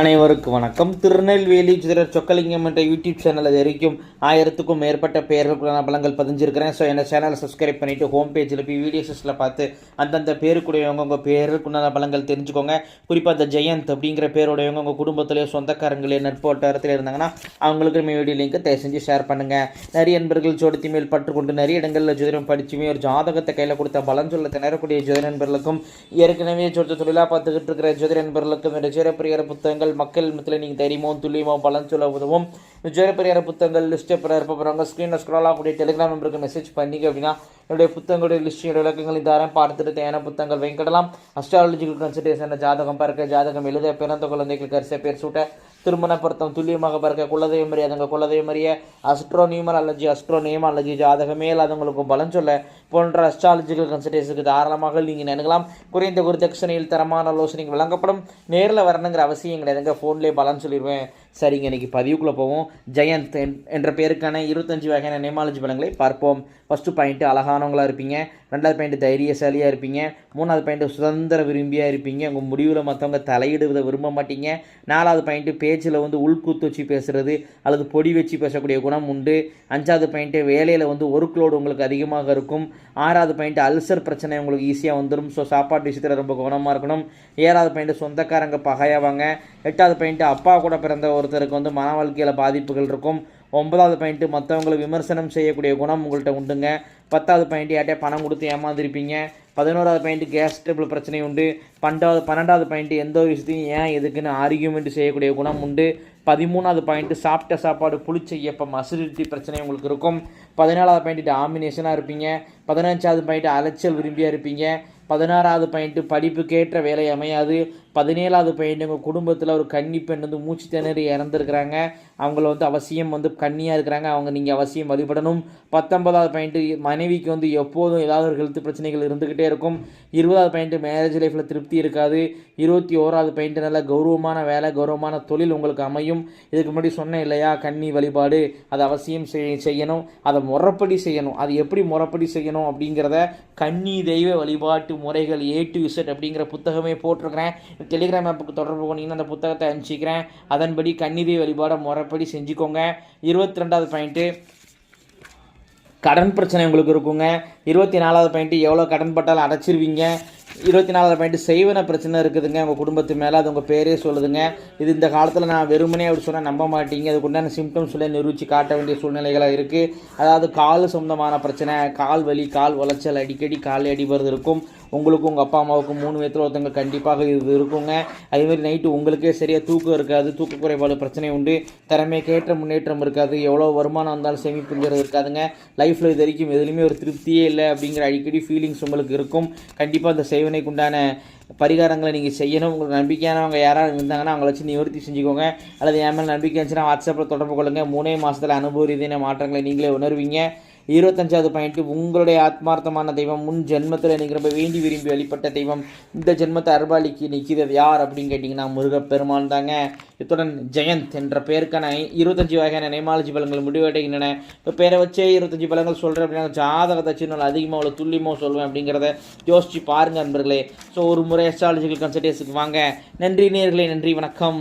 அனைவருக்கும் வணக்கம். திருநெல்வேலி சிதறர் சொக்கலிங்கம் என்ற யூடியூப் சேனல் அது வரைக்கும் ஆயிரத்துக்கும் மேற்பட்ட பெயர்களுக்கான பலங்கள் பதிஞ்சிருக்கிறேன். ஸோ என்ன சேனலை சப்ஸ்கிரைப் பண்ணிவிட்டு ஹோம் பேஜில் போய் வீடியோஸில் பார்த்து அந்தந்த பேருக்குடையவங்க உங்கள் பேருக்குண்டான பலங்கள் தெரிஞ்சுக்கோங்க. குறிப்பாக இந்த ஜெயந்த் அப்படிங்கிற பேருடையவங்க உங்கள் குடும்பத்திலேயோ சொந்தக்காரங்களே நட்பு வட்டாரத்தில் இருந்தாங்கன்னா அவங்களுக்கு நம்ம வீடியோ லிங்க்கை தயவு செஞ்சு ஷேர் பண்ணுங்கள் நிறைய நண்பர்கள் ஜோடத்தி மேல் பற்றுக்கொண்டு நிறைய இடங்களில் ஜோதிடம் படிச்சுமே ஒரு ஜாதகத்தை கையில் கொடுத்த பலன் சொல்ல திணறக்கூடிய ஜோதிட நண்பர்களுக்கும் ஏற்கனவே ஜோதிட தொழிலாக பார்த்துக்கிட்டு இருக்கிற ஜோதிட நண்பர்களுக்கும் இந்த புத்தகங்கள் புத்தகங்கள் மக்கள் மத்தியில் நீங்கள் தைரியமும் துல்லியமோ பலன் சொல்ல உதவும். ஜோதிடப்பிரியர புத்தகங்கள் லிஸ்ட்டை பெற இருப்ப போகிறவங்க ஸ்க்ரீனில் ஸ்க்ரோல் ஆகக்கூடிய டெலிகிராம் நம்பருக்கு மெசேஜ் பண்ணிங்க அப்படின்னா என்னுடைய புத்தகங்களுடைய லிஸ்ட் விளக்கங்களின் தாரம் பார்த்துட்டு தேவையான புத்தகங்கள் வெங்கடலாம் அஸ்ட்ராலஜிக்கல் கன்சல்டேஷன் ஜாதகம் பார்க்க ஜாதகம் எழுத பிறந்த குழந்தைகளுக்கு கரிசை பேர் சூட்ட திருமண பொருத்தம் துல்லியமாக பார்க்க குலதெய்வம் அறியாதவங்க குலதெய்வம் அறிய அஸ்ட்ரோ நியூமராலஜி அஸ்ட்ரோ நியமாலஜி ஜாதகமே இல்லாதவங்களுக்கும் பலன் சொல்ல போன்ற அஸ்ட்ராலஜிக்கல் கன்சல்டேஷனுக்கு தாராளமாக நீங்கள் நினைக்கலாம் குறைந்த குருதட்சணையில் தரமான ஆலோசனைகள் வழங்கப்படும். நேரில் வரணுங்கிற அவசியம் கிடையாதுங்க. ஃபோன்லேயே பலன் சொல்லிடுவேன். சரிங்க இன்னைக்கு பதிவுக்குள்ளே போவோம். ஜெயந்த் என்- என்ற பேருக்கான இருபத்தஞ்சு வகையான நேமாலஜி பலங்களை பார்ப்போம். ஃபஸ்ட்டு பாயிண்ட்டு அழகானவங்களாக இருப்பீங்க. ரெண்டாவது பாயிண்ட் தைரியசாலியாக இருப்பீங்க. மூணாவது பாயிண்ட் சுதந்திர விரும்பியாக இருப்பீங்க. உங்கள் முடிவில் மற்றவங்க தலையிடுவதை விரும்ப மாட்டீங்க. நாலாவது பாயிண்ட்டு பேச்சில் வந்து உள்கூத்து வச்சு பேசுகிறது அல்லது பொடி வச்சு பேசக்கூடிய குணம் உண்டு. அஞ்சாவது பாயிண்ட்டு வேலையில் வந்து ஒர்க்லோடு உங்களுக்கு அதிகமாக இருக்கும். ஆறாவது பாயிண்ட் அல்சர் பிரச்சனை உங்களுக்கு ஈஸியாக வந்துடும் ஸோ சாப்பாட்டு விஷயத்தில் ரொம்ப கவனமாக இருக்கணும். ஏழாவது பாயிண்ட் சொந்தக்காரங்க பகையாவாங்க. எட்டாவது பாயிண்ட் அப்பா கூட பிறந்த ஒருத்தருக்கு வந்து மன வாழ்க்கையில் பாதிப்புகள் இருக்கும். ஒன்பதாவது பாயிண்ட்டு மற்றவங்களை விமர்சனம் செய்யக்கூடிய குணம் உங்கள்கிட்ட உண்டுங்க. பத்தாவது பாயிண்ட் யார்ட்டே பணம் கொடுத்து ஏமாந்துருப்பீங்க. பதினோராவது பாயிண்ட் கேஸ் டேபிள் பிரச்சனை உண்டு. பன்னெண்டாவது பன்னெண்டாவது பாயிண்ட் எந்த ஒரு விஷயத்தையும் ஏன் எதுக்குன்னு ஆர்கியூமெண்ட் செய்யக்கூடிய குணம் உண்டு. பதிமூணாவது பாயிண்ட் சாப்பிட்ட சாப்பாடு புளிச்ச ஏப்பம் அசிடிட்டி பிரச்சனை உங்களுக்கு இருக்கும். பதினாலாவது பாயிண்ட் டாமினேஷனாக இருப்பீங்க. பதினஞ்சாவது பாயிண்ட் அலைச்சல் விரும்பியாக இருப்பீங்க. பதினாறாவது பாயிண்ட்டு படிப்புக்கேற்ற வேலை அமையாது. பதினேழாவது பையன் உங்கள் குடும்பத்தில் ஒரு கன்னி பெண் வந்து மூச்சு திணறி இறந்துருக்குறாங்க. அவங்கள வந்து அவசியம் வந்து கன்னியாக இருக்கிறாங்க. அவங்க நீங்கள் அவசியம் வழிபடணும். பத்தொன்பதாவது பாயிண்ட்டு மனைவிக்கு வந்து எப்போதும் ஏதாவது ஒரு ஹெல்த் பிரச்சனைகள் இருந்துக்கிட்டே இருக்கும். இருபதாவது பாயிண்ட்டு மேரேஜ் லைஃப்பில் திருப்தி இருக்காது. இருபத்தி ஓராவது பாயிண்ட்டு நல்ல கௌரவமான வேலை கௌரவமான தொழில் உங்களுக்கு அமையும். இதுக்கு முன்னாடி சொன்னேன் இல்லையா? கன்னி வழிபாடு. அதை அவசியம் செய் செய்யணும். அதை முறைப்படி செய்யணும். அது எப்படி முறைப்படி செய்யணும் அப்படிங்கிறத கன்னி தெய்வ வழிபாட்டு முறைகள் ஏ டு இசட் அப்படிங்கிற புத்தகமே போட்டிருக்கிறேன். டெலிகிராம் ஆப்புக்கு தொடர்பு கொண்டீங்கன்னா அந்த புத்தகத்தை அனுப்பிச்சிக்கிறேன். அதன்படி கன்னிதை வழிபாடை முறைப்படி செஞ்சுக்கோங்க. இருபத்தி ரெண்டாவது பாயிண்ட்டு கடன் பிரச்சனை உங்களுக்கு இருக்குங்க. இருபத்தி நாலாவது பாயிண்ட்டு எவ்வளோ கடன் பட்டாலும் அடைச்சிருவீங்க. இருபத்தி நாலாவது பாயிண்ட்டு செய்வன பிரச்சனை இருக்குதுங்க. உங்கள் குடும்பத்து மேலே அது உங்கள் பேரே சொல்லுதுங்க. இது இந்த காலத்தில் நான் வெறுமனே அப்படி சொன்னால் நம்ப மாட்டீங்க. அதுக்கு உண்டான சிம்டம்ஸ் சொல்லி நிரூபித்து காட்ட வேண்டிய சூழ்நிலைகளாக இருக்குது அதாவது கால் சொந்தமான பிரச்சனை கால் வலி கால் உளைச்சல் அடிக்கடி கால் அடிபடுறது இருக்கும். உங்களுக்கும் உங்கள் அப்பா அம்மாவுக்கும் மூணு பேர்த்தில் ஒருத்தவங்க கண்டிப்பாக இது இருக்குங்க. அதேமாதிரி நைட்டு உங்களுக்கே சரியாக தூக்கம் இருக்காது தூக்க குறைபாடு பிரச்சனை உண்டு. திறமைக்கேற்ற முன்னேற்றம் இருக்காது. எவ்வளோ வருமானம் வந்தாலும் சேமிப்புங்கிறது இருக்காதுங்க. லைஃப்பில் இது வரைக்கும் எதுலேயுமே ஒரு திருப்தியே இல்லை அப்படிங்கிற அடிக்கடி ஃபீலிங்ஸ் உங்களுக்கு இருக்கும். கண்டிப்பாக அந்த சேவனைக்குண்டான உண்டான பரிகாரங்களை நீங்கள் செய்யணும். உங்களுக்கு நம்பிக்கையானவங்க யாராவது இருந்தாங்கன்னா அவங்கள வச்சு நிவர்த்தி செஞ்சுக்கோங்க. அல்லது என் மேலே நம்பிக்கை இருந்துச்சுன்னா வாட்ஸ்அப்பில் தொடர்பு கொள்ளுங்கள் மூணே மாதத்தில் அனுபவ ரீதியான மாற்றங்களை நீங்களே உணர்வீங்க. இருபத்தஞ்சாவது பாயிண்ட் உங்களுடைய ஆத்மார்த்தமான தெய்வம் முன் ஜென்மத்தில் எனக்கு ரொம்ப வேண்டி விரும்பி வழிபட்ட தெய்வம் இந்த ஜென்மத்தை அர்பாலிக்கு நிற்கிறது யார் அப்படின்னு கேட்டிங்கன்னா முருகப்பெருமான் தாங்க. இத்துடன் ஜெயந்த் என்ற பெயருக்கான இருபத்தஞ்சி வகையான நேமாலஜி பலங்கள் முடிவடைகின்றன. இப்போ பேரை வச்சே இருபத்தஞ்சி பலங்கள் சொல்கிறேன் அப்படின்னா ஜாதகத்தை சின்ன அதிகமாக அவ்வளோ துல்லியமாக சொல்லுவேன் அப்படிங்கிறத யோசிச்சு பாருங்கள் நண்பர்களே. ஸோ ஒரு முறை அஸ்ட்ராலஜிக்கல் கன்சல்டேஷனுக்கு வாங்க. நன்றி நேர்களே நன்றி வணக்கம்.